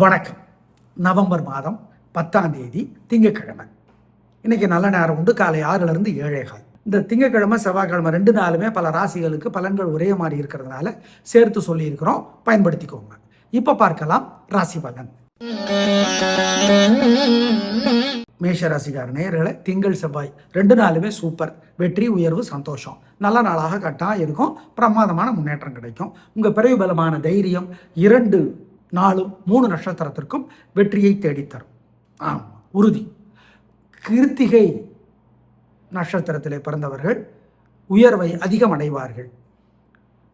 வணக்கம். நவம்பர் மாதம் பத்தாம் தேதி திங்கக்கிழமை இன்னைக்கு நல்ல நேரம் உண்டு. காலை ஆறுலேருந்து ஏழேகால் இந்த திங்கக்கிழமை செவ்வாய்க்கிழமை ரெண்டு நாளுமே பல ராசிகளுக்கு பலன்கள் ஒரே மாதிரி இருக்கிறதுனால சேர்த்து சொல்லியிருக்கிறோம். பயன்படுத்திக்கோங்க. இப்போ பார்க்கலாம் ராசி பலன். மேஷ ராசிக்கார நேயர்களை திங்கள் செவ்வாய் ரெண்டு நாளுமே சூப்பர். வெற்றி உயர்வு சந்தோஷம். நல்ல நாளாக கட்டாக இருக்கும். பிரமாதமான முன்னேற்றம் கிடைக்கும். உங்கள் பிறகு பலமான தைரியம் இரண்டு நாளும் மூணு நட்சத்திரத்திற்கும் வெற்றியை தேடித்தரும். ஆம் உறுதி. கிருத்திகை நட்சத்திரத்திலே பிறந்தவர்கள் உயர்வை அதிகம் அடைவார்கள்.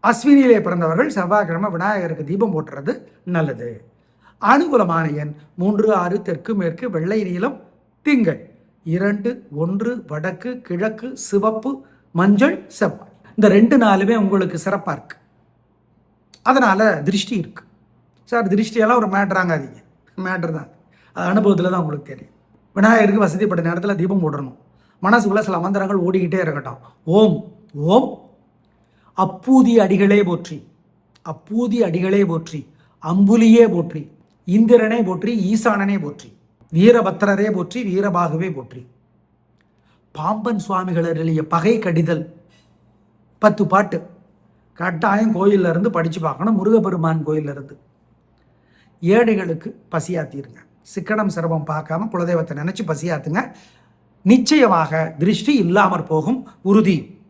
அஸ்வினியிலே பிறந்தவர்கள் செவ்வாய்க்கிழமை விநாயகருக்கு தீபம் போட்டுறது நல்லது. அனுகூலமான எண் மூன்று ஆறு தெற்கு மேற்கு வெள்ளை நீளம் திங்கள். இரண்டு ஒன்று வடக்கு கிழக்கு சிவப்பு மஞ்சள் செவ்வாய். இந்த ரெண்டு நாளுமே உங்களுக்கு சிறப்பாக இருக்கு. அதனால திருஷ்டி இருக்குது சார் திருஷ்டியெல்லாம் ஒரு மேட்ராங்காதீங்க மேட்ரு தான். அது அனுபவத்தில் தான் உங்களுக்கு தெரியும். விநாயகருக்கு வசதிப்பட்ட நேரத்தில் தீபம் போடணும் மனசுக்குள்ள சில மந்திரங்கள் ஓடிக்கிட்டே இருக்கட்டும். ஓம் ஓம். அப்பூதி அடிகளே போற்றி. அப்பூதி அடிகளே போற்றி. அம்புலியே போற்றி. இந்திரனே போற்றி ஈசானனே போற்றி. வீரபத்திரரே போற்றி வீரபாகுவே போற்றி. பாம்பன் சுவாமிகள் அருளிய பகை கடிதல். பத்து பாட்டு. கட்டாயம் கோயில்ல இருந்து படித்து பார்க்கணும். முருகப்பெருமான் கோயில்ல இருந்து. ஏழைகளுக்கு பசியாத்திருங்க. சிக்கனம் சிரமம் பார்க்காம குலதெய்வத்தை நினைச்சு பசியாத்துங்க. நிச்சயமாக திருஷ்டி இல்லாமற் போகும் உறுதி.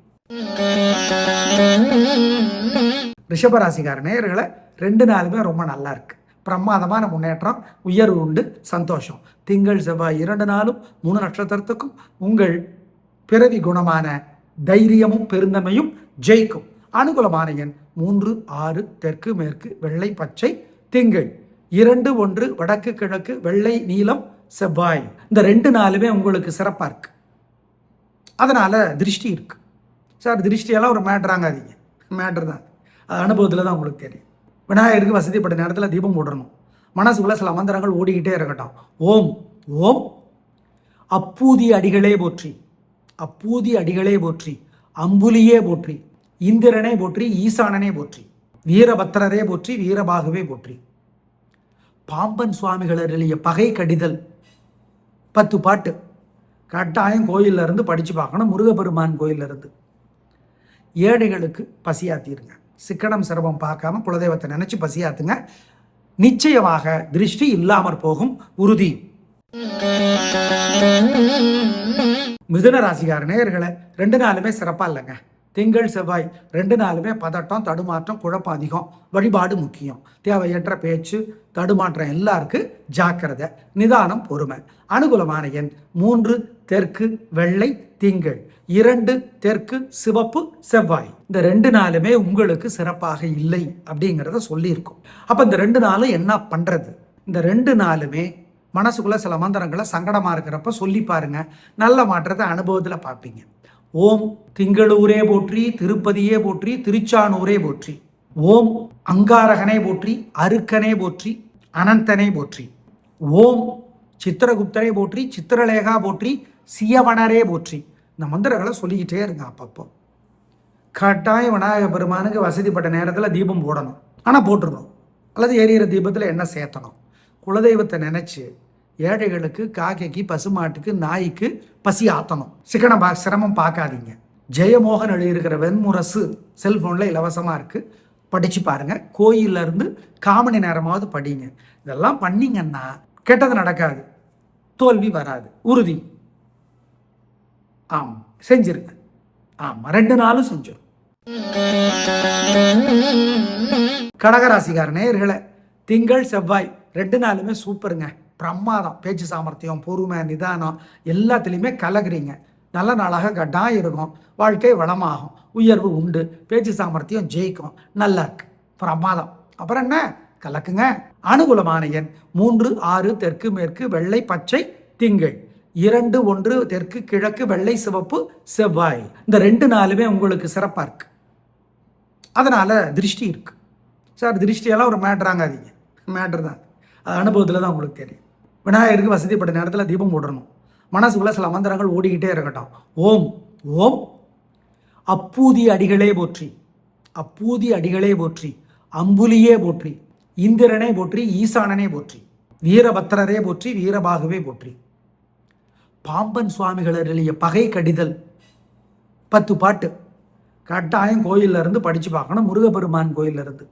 ரிஷபராசிகார நேயர்களை ரெண்டு நாளுமே ரொம்ப நல்லா இருக்கு பிரமாதமான முன்னேற்றம் உயர்வு உண்டு சந்தோஷம். திங்கள் செவ்வாய் இரண்டு நாளும் மூணு நட்சத்திரத்துக்கும் உங்கள் பிறவி குணமான தைரியமும் பெருந்தன்மையும் ஜெயிக்கும். அனுகூலமான எண் மூன்று ஆறு தெற்கு மேற்கு வெள்ளை பச்சை திங்கள். இரண்டு ஒன்று வடக்கு கிழக்கு வெள்ளை நீலம் செவ்வாய். இந்த ரெண்டு நாளுமே உங்களுக்கு சிறப்பாக இருக்கு. அதனால் திருஷ்டி இருக்கு. சார் திருஷ்டியெல்லாம் ஒரு மேட்ராங்காதீங்க மேட்ரு தான். அது அனுபவத்தில் தான் உங்களுக்கு தெரியும். விநாயகருக்கு வசதிப்பட்ட நேரத்தில் தீபம் போடணும். மனசுக்குள்ளே சில மந்திரங்கள் ஓடிக்கிட்டே இருக்கட்டும். ஓம் ஓம். அப்பூதி அடிகளே போற்றி. அப்பூதி அடிகளே போற்றி. அம்புலியே போற்றி. இந்திரனே போற்றி ஈசானனே போற்றி. வீரபத்திரரே போற்றி வீரபாகுவே போற்றி. பாம்பன் சுவாமிகள் அருளிய பகை கடிதல். பத்து பாட்டு. கட்டாயம் கோயில்ல இருந்து படித்து பார்க்கணும் முருகப்பெருமான் கோயில்ல இருந்து. ஏழைகளுக்கு பசியாத்திருங்க. சிக்கனம் சிரமம் பார்க்காம குலதெய்வத்தை நினச்சி பசியாத்துங்க. நிச்சயமாக திருஷ்டி இல்லாமற் போகும் உறுதி. மிதுன ராசிகார நேயர்களை ரெண்டு நாளுமே சிறப்பாக இல்லைங்க. திங்கள் செவ்வாய் ரெண்டு நாளுமே பதட்டம் தடுமாற்றம் குழப்பம் அதிகம் வழிபாடு முக்கியம். தேவையற்ற பேச்சு தடுமாற்றம் எல்லாருக்கு ஜாக்கிரதை நிதானம் பொறுமை. அனுகூலமான எண் மூன்று தெற்கு வெள்ளை திங்கள். இரண்டு தெற்கு சிவப்பு செவ்வாய். இந்த ரெண்டு நாளுமே உங்களுக்கு சிறப்பாக இல்லை அப்படிங்கிறத சொல்லியிருக்கோம். அப்போ இந்த ரெண்டு நாளும் என்ன பண்ணுறது இந்த ரெண்டு நாளுமே மனசுக்குள்ளே சில மந்திரங்களை சங்கடமாக இருக்கிறப்ப சொல்லி பாருங்கள் நல்ல மாற்றத்தை அனுபவத்தில் பார்ப்பீங்க. ஓம் திங்களூரே போற்றி திருப்பதியே போற்றி திருச்சானூரே போற்றி. ஓம் அங்காரகனே போற்றி அருக்கனே போற்றி அனந்தனே போற்றி. ஓம் சித்திரகுப்தரே போற்றி சித்திரலேகா போற்றி சியவனரே போற்றி. இந்த மந்திரங்களை சொல்லிக்கிட்டே இருங்க அப்பப்போ. கட்டாயம் விநாயக பெருமானுக்கு வசதிப்பட்ட நேரத்தில் தீபம் போடணும். ஆனால் போட்டுடணும் அல்லது எரியிற தீபத்தில் என்ன சேர்த்தணும். குலதெய்வத்தை நினச்சி ஏழைகளுக்கு காக்கைக்கு பசுமாட்டுக்கு நாய்க்கு பசி ஆத்தணும். சிக்கன பா சிரமம் பார்க்காதீங்க. ஜெயமோகன் எழுதியிருக்கிற வெண்முரசு செல்ஃபோனில் இலவசமாக இருக்குது படித்து பாருங்கள் கோயில்ல இருந்து காமணி நேரமாவது படிங்க. இதெல்லாம் பண்ணீங்கன்னா கெட்டது நடக்காது. தோல்வி வராது. உறுதி. ஆம். செஞ்சிருங்க. ஆமாம் ரெண்டு நாளும் செஞ்சிடும் கடகராசிக்கார இருக்கலை திங்கள் செவ்வாய் ரெண்டு நாளுமே சூப்பருங்க. பிரமாதம் பேச்சு சாமர்த்தியம் பொறுமை நிதானம் எல்லாத்துலேயுமே கலகுறீங்க. நல்ல நாளாக கட்டாயம் இருக்கும். வாழ்க்கை வளமாகும். உயர்வு உண்டு. பேச்சு சாமர்த்தியம் ஜெயிக்கும். நல்லா இருக்கு. பிரமாதம். அப்புறம் என்ன? கலக்குங்க. அனுகூலமான எண். மூன்று ஆறு தெற்கு மேற்கு வெள்ளை பச்சை திங்கள். இரண்டு ஒன்று தெற்கு கிழக்கு வெள்ளை சிவப்பு செவ்வாய். இந்த ரெண்டு நாளுமே உங்களுக்கு சிறப்பாக இருக்கு. அதனால் திருஷ்டி இருக்கு. சார் திருஷ்டியெல்லாம் ஒரு மேட்ராங்காதீங்க மேட்ரு தான். அது அனுபவத்தில் தான் உங்களுக்கு தெரியும். விநாயகருக்கு வசதிப்பட்ட நேரத்தில் தீபம் போடணும் மனசுக்குள்ள சில மந்திரங்கள் ஓடிக்கிட்டே இருக்கட்டும். ஓம் ஓம். அப்பூதி அடிகளே போற்றி. அப்பூதி அடிகளே போற்றி. அம்புலியே போற்றி. இந்திரனே போற்றி ஈசானனே போற்றி. வீரபத்திரரே போற்றி வீரபாகுவே போற்றி. பாம்பன் சுவாமிகள் அருளிய பகை கடிதல். பத்து பாட்டு. கட்டாயம் கோயிலிருந்து படித்து பார்க்கணும். முருகப்பெருமான் கோயில்ல இருந்து.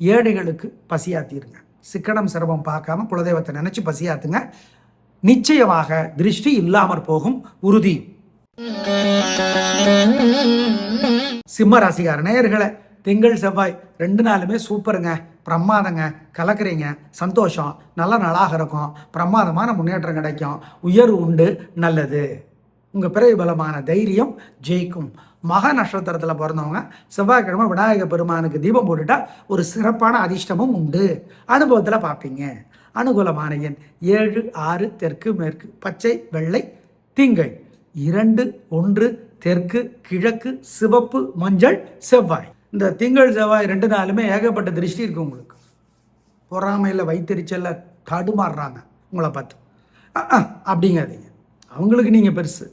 ஏழைகளுக்கு பசியாத்திருங்க. சிக்கனம் சிரமம் பார்க்காம குலதெய்வத்தை நினைச்சு பசியாத்துங்க. நிச்சயமாக திருஷ்டி இல்லாமற் போகும் உறுதி. சிம்ம ராசிக்கார நேயர்களை திங்கள் செவ்வாய் ரெண்டு நாளுமே சூப்பருங்க. பிரமாதங்க கலக்குறீங்க சந்தோஷம் நல்ல நாளாக இருக்கும். பிரமாதமான முன்னேற்றம் கிடைக்கும். உயர்வு உண்டு நல்லது. உங்கள் பிறகு பலமான தைரியம் ஜெயிக்கும். மக நட்சத்திரத்தில் பிறந்தவங்க செவ்வாய்க்கிழமை விநாயகர் பெருமானுக்கு தீபம் போட்டுட்டா ஒரு சிறப்பான அதிர்ஷ்டமும் உண்டு. அனுபவத்தில் பார்ப்பீங்க அனுகூலமான எண் ஏழு ஆறு தெற்கு மேற்கு பச்சை வெள்ளை திங்கள். இரண்டு ஒன்று தெற்கு கிழக்கு சிவப்பு மஞ்சள் செவ்வாய். இந்த திங்கள் செவ்வாய் ரெண்டு நாளுமே ஏகப்பட்ட திருஷ்டி இருக்கு உங்களுக்கு. பொறாமையில் வைத்தறிச்சலில் தடுமாறுறாங்க உங்களை பார்த்து. அப்படிங்காதீங்க. அவங்களுக்கு நீங்கள் பெருசு.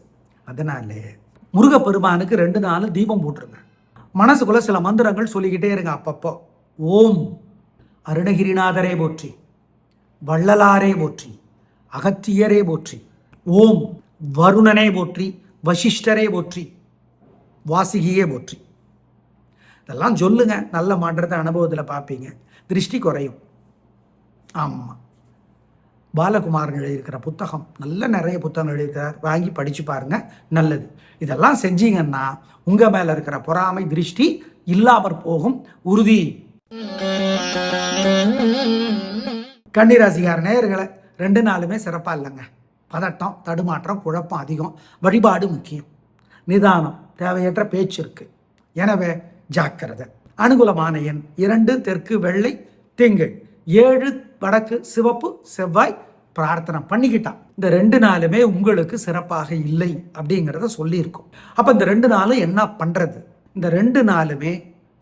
அதனாலே முருகப்பெருமானுக்கு ரெண்டு நாள் தீபம் போட்டுருங்க. மனசுக்குள்ள சில மந்திரங்கள் சொல்லிக்கிட்டே இருங்க அப்பப்போ. ஓம் அருணகிரிநாதரே போற்றி வள்ளலாரே போற்றி அகத்தியரே போற்றி ஓம் வருணனே போற்றி வசிஷ்டரே போற்றி வாசிகியே போற்றி. இதெல்லாம் சொல்லுங்க நல்ல மாற்றத்தை அனுபவத்தில் பார்ப்பீங்க. திருஷ்டி குறையும். ஆமாம் பாலகுமாரன் எழுதியிருக்கிற புத்தகம். நல்ல நிறைய புத்தகம் எழுதியிருக்கிறார். வாங்கி படித்து பாருங்க. நல்லது. இதெல்லாம் செஞ்சீங்கன்னா உங்கள் மேலே இருக்கிற பொறாமை திருஷ்டி இல்லாமற் போகும். உறுதி. கன்னிராசிகார நேயர்களை ரெண்டு நாளுமே சிறப்பாக இல்லைங்க. பதட்டம் தடுமாற்றம் குழப்பம் அதிகம். வழிபாடு முக்கியம். நிதானம் தேவையற்ற பேச்சு இருக்குது எனவே ஜாக்கிரதை. அனுகூலமான எண் இரண்டு தெற்கு வெள்ளை திங்கள். ஏழு வடக்கு சிவப்பு செவ்வாய் பிரார்த்தனை பண்ணிக்கிட்டான் இந்த ரெண்டு நாளுமே உங்களுக்கு சிறப்பாக இல்லை அப்படிங்கிறத சொல்லியிருக்கோம். அப்போ இந்த ரெண்டு நாளும் என்ன பண்ணுறது இந்த ரெண்டு நாளுமே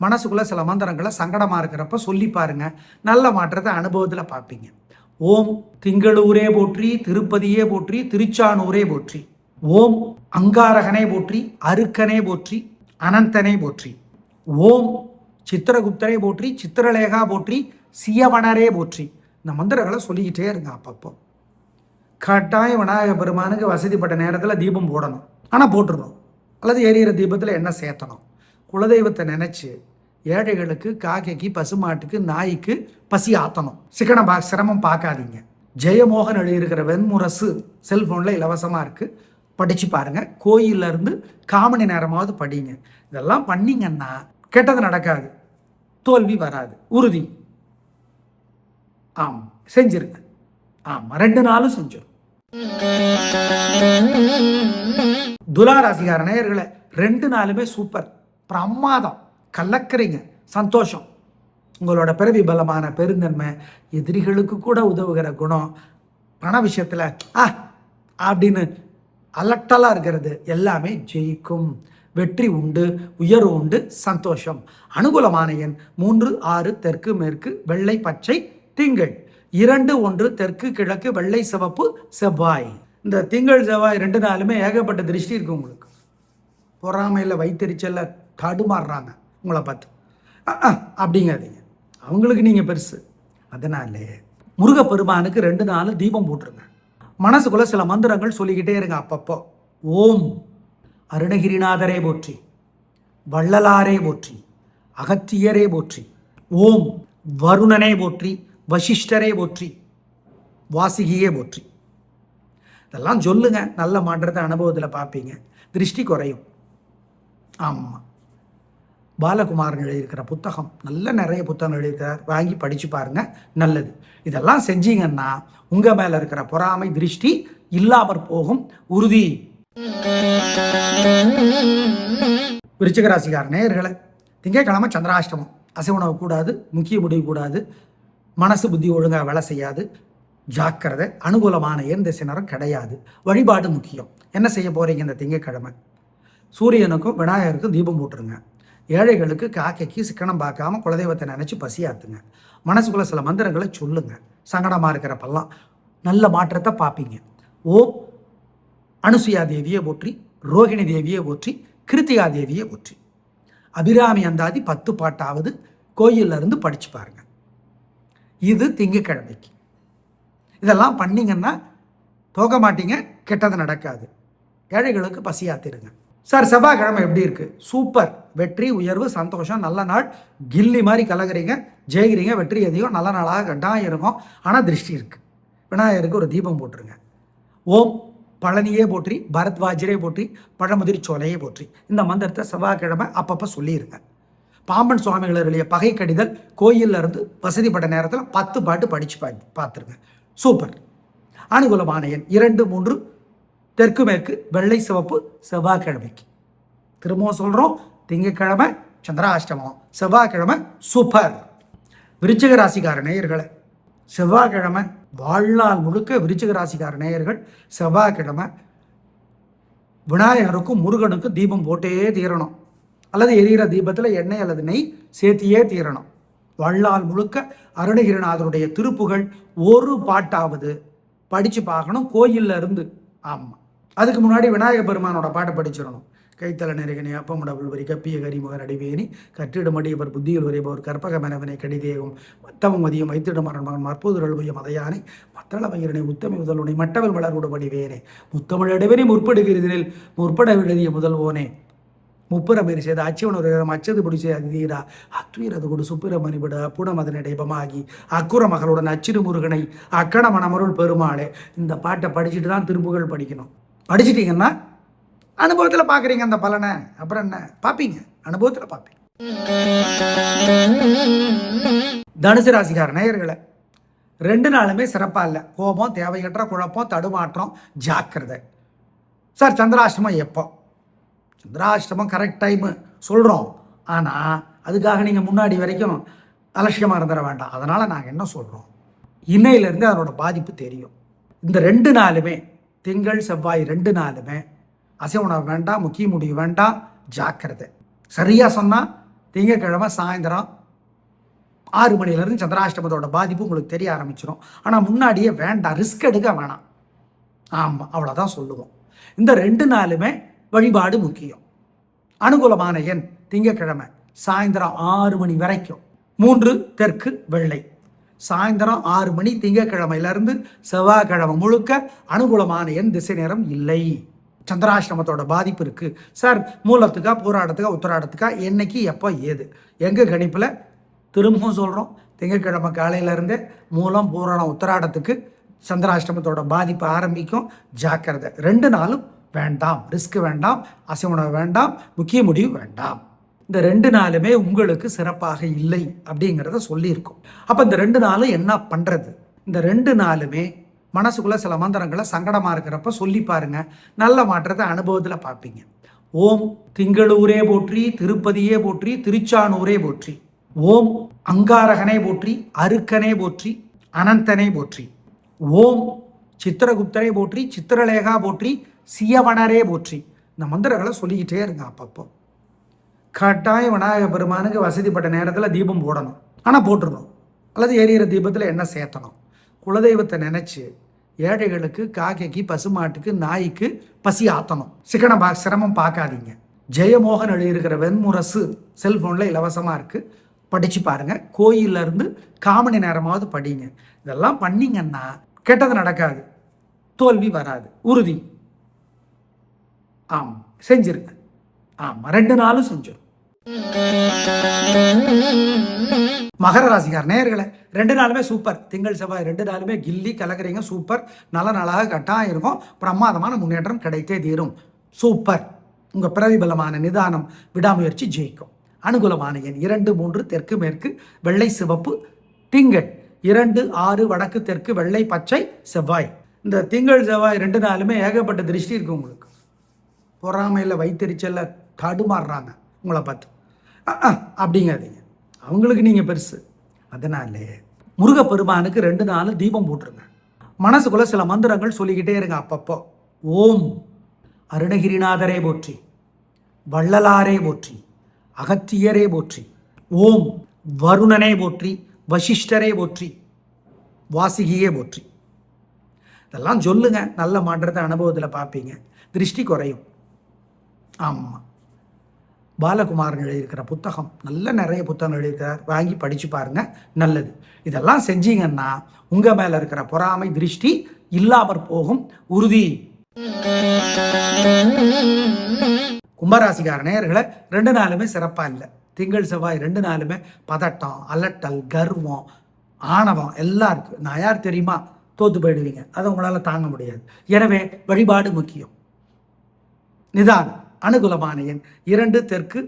மனசுக்குள்ள சில மந்திரங்களை சங்கடமாக இருக்கிறப்ப சொல்லி பாருங்க. நல்ல மாற்றத்தை அனுபவத்தில் பார்ப்பீங்க. ஓம் திங்களூரே போற்றி திருப்பதியே போற்றி திருச்சானூரே போற்றி. ஓம் அங்காரகனே போற்றி அருக்கனே போற்றி அனந்தனே போற்றி. ஓம் சித்திரகுப்தரே போற்றி சித்திரலேகா போற்றி சியவனரே போற்றி. இந்த மந்திரங்களை சொல்லிக்கிட்டே இருங்க அப்பப்போ. கட்டாயம் விநாயக பெருமானுக்கு வசதிப்பட்ட நேரத்தில் தீபம் போடணும். ஆனால் போட்டுடணும் அல்லது எரியிற தீபத்தில் என்ன சேர்த்தணும். குலதெய்வத்தை நினச்சி ஏழைகளுக்கு காக்கைக்கு பசுமாட்டுக்கு நாய்க்கு பசி ஆத்தணும். சிக்கன பா சிரமம் பார்க்காதீங்க. ஜெயமோகன் எழுதியிருக்கிற வெண்முரசு செல்ஃபோனில் இலவசமாக இருக்குது படித்து பாருங்கள் கோயில்ல இருந்து காமணி நேரமாவது படிங்க. இதெல்லாம் பண்ணீங்கன்னா கெட்டது நடக்காது. தோல்வி வராது. உறுதி. ஆம் செஞ்சிருங்க ஆமாம் ரெண்டு நாளும் செஞ்சிடும் துலா ராசிகார நேயர்களே ரெண்டு நாளுமே சூப்பர் பிரமாதம். கலக்கிறீங்க. சந்தோஷம். உங்களோட பிறவி பலமான பெருந்தன்மை எதிரிகளுக்கு கூட உதவுகிற குணம் பண விஷயத்தில் ஆ அப்படின்னு அலட்டலாக இருக்கிறது எல்லாமே ஜெயிக்கும். வெற்றி உண்டு உயர்வு உண்டு சந்தோஷம். அனுகூலமான எண் மூன்று ஆறு தெற்கு மேற்கு வெள்ளை பச்சை திங்கள் இரண்டு ஒன்று தெற்கு கிழக்கு வெள்ளை சிவப்பு செவ்வாய். இந்த திங்கள் செவ்வாய் ரெண்டு நாளுமே ஏகப்பட்ட திருஷ்டி இருக்கு உங்களுக்கு. பொறாமையில் வைத்தறிச்சல்ல தடுமாறுறாங்க உங்களை பார்த்து. அப்படிங்காதீங்க. அவங்களுக்கு நீங்கள் பெருசு. அதனாலே முருகப்பெருமானுக்கு ரெண்டு நாள் தீபம் போட்டுருங்க. மனசுக்குள்ள சில மந்திரங்கள் சொல்லிக்கிட்டே இருங்க அப்பப்போ. ஓம் அருணகிரிநாதரே போற்றி வள்ளலாரே போற்றி அகத்தியரே போற்றி ஓம் வருணனே போற்றி வசிஷ்டரே போற்றி வாசிகியே போற்றி. இதெல்லாம் சொல்லுங்க நல்ல மாற்றத்தை அனுபவத்தில் பார்ப்பீங்க. திருஷ்டி குறையும். ஆமாம் பாலகுமாரன் எழுதியிருக்கிற புத்தகம் நல்ல நிறைய புத்தகம் எழுதியிருக்கிறார். வாங்கி படித்து பாருங்க நல்லது. இதெல்லாம் செஞ்சீங்கன்னா உங்கள் மேலே இருக்கிற பொறாமை திருஷ்டி இல்லாமற் போகும். உறுதி. விருச்சிகராசிக்கார நேர்களை திங்கட்கிழமை சந்திராஷ்டமம். அசைவுணவு கூடாது முக்கிய முடிவு கூடாது. மனசு புத்தி ஒழுங்காக வேலை செய்யாது. ஜாக்கிரதை அனுகூலமான ஏர்ந்திசை நேரம் கிடையாது. வழிபாடு முக்கியம். என்ன செய்ய போகிறீங்க இந்த திங்கட்கிழமை சூரியனுக்கும் விநாயகருக்கும் தீபம் போட்டுருங்க. ஏழைகளுக்கு காக்கைக்கு சிக்கனம் பார்க்காம குலதெய்வத்தை நினச்சி பசியாத்துங்க. மனசுக்குள்ள சில மந்திரங்களை சொல்லுங்க. சங்கடமாக இருக்கிறப்பெல்லாம் நல்ல மாற்றத்தை பார்ப்பீங்க. ஓம் அனுசுயா தேவியை போற்றி ரோகிணி தேவியை போற்றி கிருத்திகா தேவியை போற்றி. அபிராமி அந்தாதி பத்து பாட்டாவது கோயில்ல இருந்து படிச்சு பாருங்கள் இது திங்கக்கிழமைக்கு. இதெல்லாம் பண்ணிங்கன்னா தோக்க மாட்டீங்க கெட்டது நடக்காது. ஏழைகளுக்கு பசியாத்திருங்க. சார் செவ்வாய்க்கிழமை எப்படி இருக்குது சூப்பர். வெற்றி உயர்வு சந்தோஷம் நல்ல நாள். கில்லி மாதிரி கலகுறீங்க ஜெயிக்கிறீங்க வெற்றி அதிகம் நல்ல நாளாக கட்டாயம் இருக்கும். ஆனால் திருஷ்டி இருக்குது விநாயகருக்கு ஒரு தீபம் போட்டுருங்க. ஓம் பழனியே போற்றி பரத்வாஜரே போற்றி பழமுதிர் சோலையே போற்றி. இந்த மந்திரத்தை செவ்வாய்க்கிழமை அப்பப்போ சொல்லிடுங்க பாம்பன் சுவாமிகள் எழுதிய பகை கடிதல் கோயில்ல இருந்து வசதிப்பட்ட நேரத்தில் பத்து பாட்டு படித்து பா பார்த்துருங்க சூப்பர். அனுகூலமான எண் இரண்டு மூன்று தெற்கு மேற்கு வெள்ளை சிவப்பு செவ்வாய்க்கிழமைக்கு திரும்பவும் சொல்கிறோம் திங்கக்கிழமை சந்திராஷ்டமம். செவ்வாய்க்கிழமை சூப்பர். விருச்சிக ராசிக்கார நேயர்களை செவ்வாய்க்கிழமை வாழ்நாள் முழுக்க விருச்சிக ராசிக்கார நேயர்கள் செவ்வாய்க்கிழமை விநாயகருக்கும் முருகனுக்கும் தீபம் போட்டே தீரணும். அல்லது எரிகிற தீபத்தில் எண்ணெய் அல்லது நெய் சேர்த்தியே தீரணும். வள்ளால் முழுக்க அருணகிரிநாதருடைய திருப்புகள் ஒரு பாட்டாவது படித்து பார்க்கணும் கோயில்ல இருந்து. ஆமாம் அதுக்கு முன்னாடி விநாயக பெருமானோட பாட்டை படிச்சிடணும். கைத்தல நெருகனி அப்பமுடவுள் வரி கப்பிய கரிமுகன் அடிவேணி கற்றிடுமடி இவர் புத்தியில் உரைபவர் கற்பக மனவனை கடிதேகம் மத்தவம் மதியம் வைத்திடும் மகன் மற்போதுரல் உய மதையானை மத்தள வயிறனை உத்தமி முதல்வனை மட்டவல் வளர்வுட படிவேனே முத்தமிழடவனே முற்படுகிறதில் முற்பட விழுதிய முதல்வோனே முப்புறமேறி செய்த அச்சுவன் ஒரு அச்சது பிடிச்ச அதிதீரா அத்துயிரது கொடு சுப்பிரமணி விட அப்புடமதனிடைபமாகி அக்குற மகளுடன் அச்சிறு முருகனை அக்கண மணமருள் பெருமாளே. இந்த பாட்டை படிச்சுட்டு தான் திருப்புகள் படிக்கணும். படிச்சிட்டிங்கன்னா அனுபவத்தில் பார்க்குறீங்க அந்த பலனை. அப்புறம் என்ன? பார்ப்பீங்க அனுபவத்தில் பார்ப்பீங்க தனுசு ராசிக்கார நேயர்களை ரெண்டு நாளுமே சிறப்பாக இல்லை. கோபம் தேவையற்ற குழப்பம் தடுமாற்றம் ஜாக்கிரதை. சார் சந்திராஷ்டமம் எப்போ? சந்திராஷ்டமம் கரெக்ட் டைமு சொல்கிறோம் ஆனால் அதுக்காக நீங்கள் முன்னாடி வரைக்கும் அலட்சியமாக இருந்துட வேண்டாம். அதனால் நாங்கள் என்ன சொல்கிறோம் இன்னையிலேருந்து அதனோட பாதிப்பு தெரியும். இந்த ரெண்டு நாளுமே திங்கள் செவ்வாய் ரெண்டு நாளுமே அசை உணவு வேண்டாம் முக்கிய முடிவு வேண்டாம் ஜாக்கிரதை. சரியாக சொன்னால் திங்கக்கிழமை சாயந்தரம் ஆறு மணிலேருந்து சந்திராஷ்டமத்தோட பாதிப்பு உங்களுக்கு தெரிய ஆரம்பிச்சிடும் ஆனால் முன்னாடியே வேண்டாம் ரிஸ்க் எடுக்க வேணாம். ஆமாம் அவ்வளோதான் சொல்லுவோம். இந்த ரெண்டு நாளுமே வழிபாடு முக்கியம். அனுகூலமான எண் திங்கக்கிழமை சாயந்தரம் ஆறு மணி வரைக்கும். மூன்று தெற்கு வெள்ளை. சாயந்தரம் ஆறு மணி திங்கக்கிழமையிலிருந்து செவ்வாய்க்கிழமை முழுக்க அனுகூலமான எண் திசை நேரம் இல்லை. சந்திராசிரமத்தோட பாதிப்பு இருக்கு. சார் மூலத்துக்கா போராட்டத்துக்கா உத்தராடத்துக்கா என்னைக்கு எப்போ ஏது? எங்கள் கணிப்பில்? திரும்பவும் சொல்கிறோம் திங்கட்கிழமை காலையிலேருந்து மூலம் பூரணம் உத்தராடத்துக்கு சந்திராஷ்டமத்தோட பாதிப்பு ஆரம்பிக்கும். ஜாக்கிரதை. ரெண்டு நாளும் வேண்டாம் ரிஸ்க் வேண்டாம் அசைவுணவு வேண்டாம் முக்கிய முடிவு வேண்டாம். இந்த ரெண்டு நாளுமே உங்களுக்கு சிறப்பாக இல்லை அப்படிங்கிறத சொல்லியிருக்கோம். அப்போ இந்த ரெண்டு நாளும் என்ன பண்ணுறது இந்த ரெண்டு நாளுமே மனசுக்குள்ளே சில மந்திரங்களை சங்கடமாக இருக்கிறப்ப சொல்லி பாருங்க. நல்ல மாற்றத்தை அனுபவத்தில் பார்ப்பீங்க. ஓம் திங்களூரே போற்றி திருப்பதியே போற்றி திருச்சானூரே போற்றி. ஓம் அங்காரகனே போற்றி அருக்கனே போற்றி அனந்தனே போற்றி. ஓம் சித்திரகுப்தரை போற்றி சித்திரலேகா போற்றி சியவனரே போற்றி. இந்த மந்திரங்களை சொல்லிக்கிட்டே இருங்க அப்பப்போ. கட்டாயம் விநாயக பெருமானுக்கு வசதிப்பட்ட நேரத்தில் தீபம் போடணும். ஆனால் போட்டுடணும் அல்லது எரியிற தீபத்தில் என்ன சேர்த்தணும். குலதெய்வத்தை நினச்சி ஏழைகளுக்கு காக்கைக்கு பசுமாட்டுக்கு நாய்க்கு பசி ஆத்தணும். சிக்கன பா சிரமம் பார்க்காதீங்க. ஜெயமோகன் எழுதியிருக்கிற வெண்முரசு செல்ஃபோனில் இலவசமாக இருக்குது படித்து பாருங்கள் கோயில்ல இருந்து காமணி நேரமாவது படிங்க. இதெல்லாம் பண்ணிங்கன்னா கெட்டது நடக்காது. தோல்வி வராது. உறுதி. ஆமாம் செஞ்சிருங்க ஆமாம் ரெண்டு நாளும் செஞ்சிடும் மகர ராசிக்கார் நேர்களை ரெண்டு நாளுமே சூப்பர். திங்கள் செவ்வாய் ரெண்டு நாளுமே கில்லி கலக்குறீங்க சூப்பர். நல்ல நாளாக கட்டாயம் இருக்கும். பிரமாதமான முன்னேற்றம் கிடைத்தே தீரும். சூப்பர். உங்கள் பிரதிபலமான நிதானம் விடாமுயற்சி ஜெயிக்கும். அனுகூலமான எண் இரண்டு மூன்று தெற்கு மேற்கு வெள்ளை சிவப்பு திங்கள் இரண்டு ஆறு வடக்கு தெற்கு வெள்ளை பச்சை செவ்வாய். இந்த திங்கள் செவ்வாய் ரெண்டு நாளுமே ஏகப்பட்ட திருஷ்டி இருக்கு உங்களுக்கு. பொறாமையில் வைத்தறிச்சலில் தடுமாறுறாங்க உங்களை பார்த்து. அப்படிங்காதீங்க. அவங்களுக்கு நீங்கள் பெருசு. அதனாலே முருகப்பெருமானுக்கு ரெண்டு நாள் தீபம் போட்டுருங்க. மனசுக்குள்ள சில மந்திரங்கள் சொல்லிக்கிட்டே இருங்க அப்பப்போ. ஓம் அருணகிரிநாதரே போற்றி. வள்ளலாரே போற்றி. அகத்தியரே போற்றி. ஓம் வருணனே போற்றி. வசிஷ்டரே போற்றி. வாசிகியே போற்றி. இதெல்லாம் சொல்லுங்க. நல்ல மாற்றத்தை அனுபவத்தில் பார்ப்பீங்க. திருஷ்டி குறையும். ஆமாம் பாலகுமாரன் எழுதியிருக்கிற புத்தகம். நல்ல நிறைய புத்தகம் எழுதியிருக்கிறார். வாங்கி படித்து பாருங்க. நல்லது. இதெல்லாம் செஞ்சீங்கன்னா உங்கள் மேலே இருக்கிற பொறாமை திருஷ்டி இல்லாமற் போகும். உறுதி. கும்பராசிக்கார நேயர்களை ரெண்டு நாளுமே சிறப்பாக இல்லை. திங்கள் செவ்வாய் ரெண்டு நாளுமே பதட்டம் அலட்டல் கர்வம் ஆணவம் எல்லாம் இருக்குது நான் யார் தெரியுமா? தோத்து போயிடுவீங்க. அதை உங்களால் தாங்க முடியாது. எனவே வழிபாடு முக்கியம். நிதானம். அனுகூலமான எண். இரண்டு தெற்கு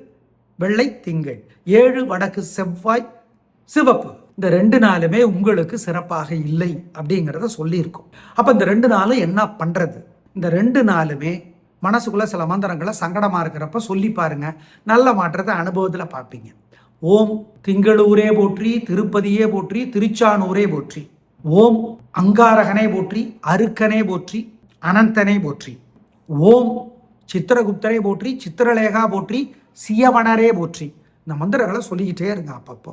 வெள்ளை திங்கள். ஏழு வடக்கு செவ்வாய் சிவப்பு. இந்த ரெண்டு நாளுமே உங்களுக்கு சிறப்பாக இல்லை அப்படிங்கிறத சொல்லியிருக்கோம். அப்போ இந்த ரெண்டு நாளும் என்ன பண்ணுறது இந்த ரெண்டு நாளுமே மனசுக்குள்ள சில மந்திரங்களை சங்கடமாக இருக்கிறப்ப சொல்லி பாருங்க. நல்ல மாற்றத்தை அனுபவத்தில் பார்ப்பீங்க. ஓம் திங்களூரே போற்றி திருப்பதியே போற்றி திருச்சானூரே போற்றி. ஓம் அங்காரகனே போற்றி அருக்கனே போற்றி அனந்தனே போற்றி. ஓம் சித்திரகுப்தரே போற்றி சித்திரலேகா போற்றி சியவனரே போற்றி. இந்த மந்திரங்களை சொல்லிக்கிட்டே இருங்க அப்பப்போ.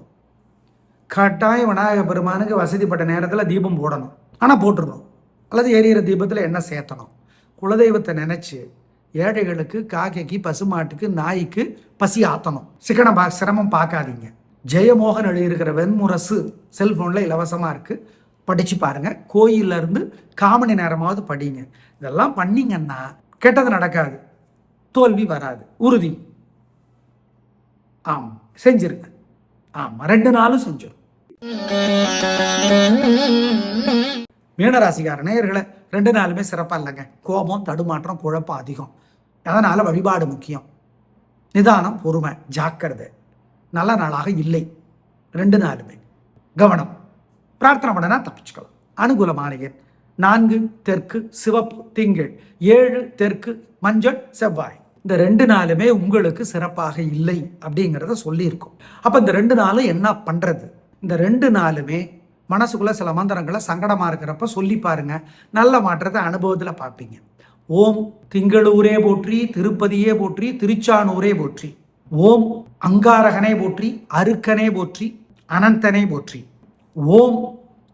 கட்டாயம் விநாயக பெருமானுக்கு வசதிப்பட்ட நேரத்தில் தீபம் போடணும். ஆனால் போட்டுடணும் அல்லது எரியிற தீபத்தில் என்ன சேர்த்தணும். குலதெய்வத்தை நினச்சி ஏழைகளுக்கு காக்கைக்கு பசுமாட்டுக்கு நாய்க்கு பசி ஆத்தணும். சிக்கன பா சிரமம் பார்க்காதீங்க. ஜெயமோகன் எழுதியிருக்கிற வெண்முரசு செல்ஃபோனில் இலவசமாக இருக்குது படித்து பாருங்கள் கோயிலேருந்து காமணி நேரமாவது படிங்க. இதெல்லாம் பண்ணிங்கன்னா கெட்டது நடக்காது. தோல்வி வராது உறுதி. ஆம் செஞ்சிருங்க ஆமா ரெண்டு நாளும் செஞ்சிடும் மீனராசிக்கார நேயர்களை ரெண்டு நாளுமே சிறப்பாக இல்லைங்க. கோபம் தடுமாற்றம் குழப்பம் அதிகம். அதனால் வழிபாடு முக்கியம். நிதானம் பொறுமை ஜாக்கிரதை. நல்ல நாளாக இல்லை. ரெண்டு நாளுமே. கவனம். பிரார்த்தனை பண்ணனா தப்பிச்சுக்கலாம். அனுகூலமான எண் நான்கு தெற்கு சிவப்பு திங்கள். ஏழு தெற்கு மஞ்சள் செவ்வாய். இந்த ரெண்டு நாளுமே உங்களுக்கு சிறப்பாக இல்லை அப்படிங்கிறத சொல்லியிருக்கோம். அப்போ இந்த ரெண்டு நாளும் என்ன பண்ணுறது இந்த ரெண்டு நாளுமே மனசுக்குள்ள சில மந்திரங்களை சங்கடமாக இருக்கிறப்ப சொல்லி பாருங்க. நல்ல மாற்றத்தை அனுபவத்தில் பார்ப்பீங்க. ஓம் திங்களூரே போற்றி திருப்பதியே போற்றி திருச்சானூரே போற்றி. ஓம் அங்காரகனே போற்றி அருக்கனே போற்றி அனந்தனே போற்றி. ஓம்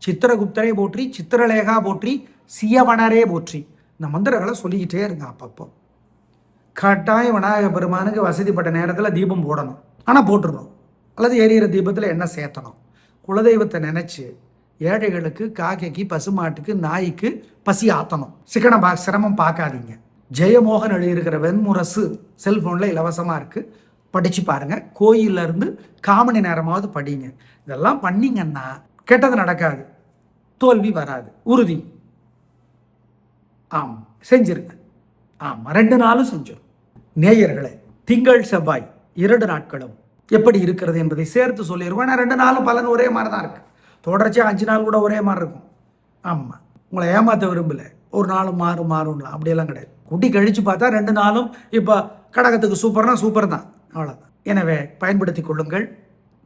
சித்திரகுப்தரே போற்றி சித்திரலேகா போற்றி சியவனரே போற்றி. இந்த மந்திரங்களை சொல்லிக்கிட்டே இருங்க அப்பப்போ. கட்டாயம் விநாயக பெருமானுக்கு வசதிப்பட்ட நேரத்தில் தீபம் போடணும். ஆனால் போட்டுடணும் அல்லது எரியிற தீபத்தில் என்ன சேர்த்தணும். குலதெய்வத்தை நினச்சி ஏழைகளுக்கு காக்கைக்கு பசுமாட்டுக்கு நாய்க்கு பசி ஆத்தணும். சிக்கன பா சிரமம் பார்க்காதீங்க. ஜெயமோகன் எழுதியிருக்கிற வெண்முரசு செல்ஃபோனில் இலவசமாக இருக்குது படித்து பாருங்கள் கோயிலேருந்து காமணி நேரமாவது படிங்க. இதெல்லாம் பண்ணீங்கன்னா கெட்டது நடக்காது. தோல்வி வராது. உறுதி. ஆம். செஞ்சிருங்க. ஆமாம் ரெண்டு நாளும் செஞ்சிடும் நேயர்களே திங்கள் செவ்வாய் இரண்டு நாட்களும் எப்படி இருக்கிறது என்பதை சேர்த்து சொல்லியிருக்கோம் ஏன்னா ரெண்டு நாளும் பலன் ஒரே மாதிரி தான் இருக்குது தொடர்ச்சியாக அஞ்சு நாள் கூட ஒரே மாதிரி இருக்கும். ஆமாம் உங்களை ஏமாற்ற விரும்பலை. ஒரு நாளும் மாறும் மாறும்லாம். அப்படியெல்லாம் கிடையாது. குட்டி கழித்து பார்த்தா ரெண்டு நாளும் இப்போ கடகத்துக்கு சூப்பர்னா சூப்பர் தான் அவ்வளோதான் எனவே பயன்படுத்தி கொள்ளுங்கள்.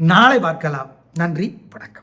நாளை பார்க்கலாம். நன்றி வணக்கம்.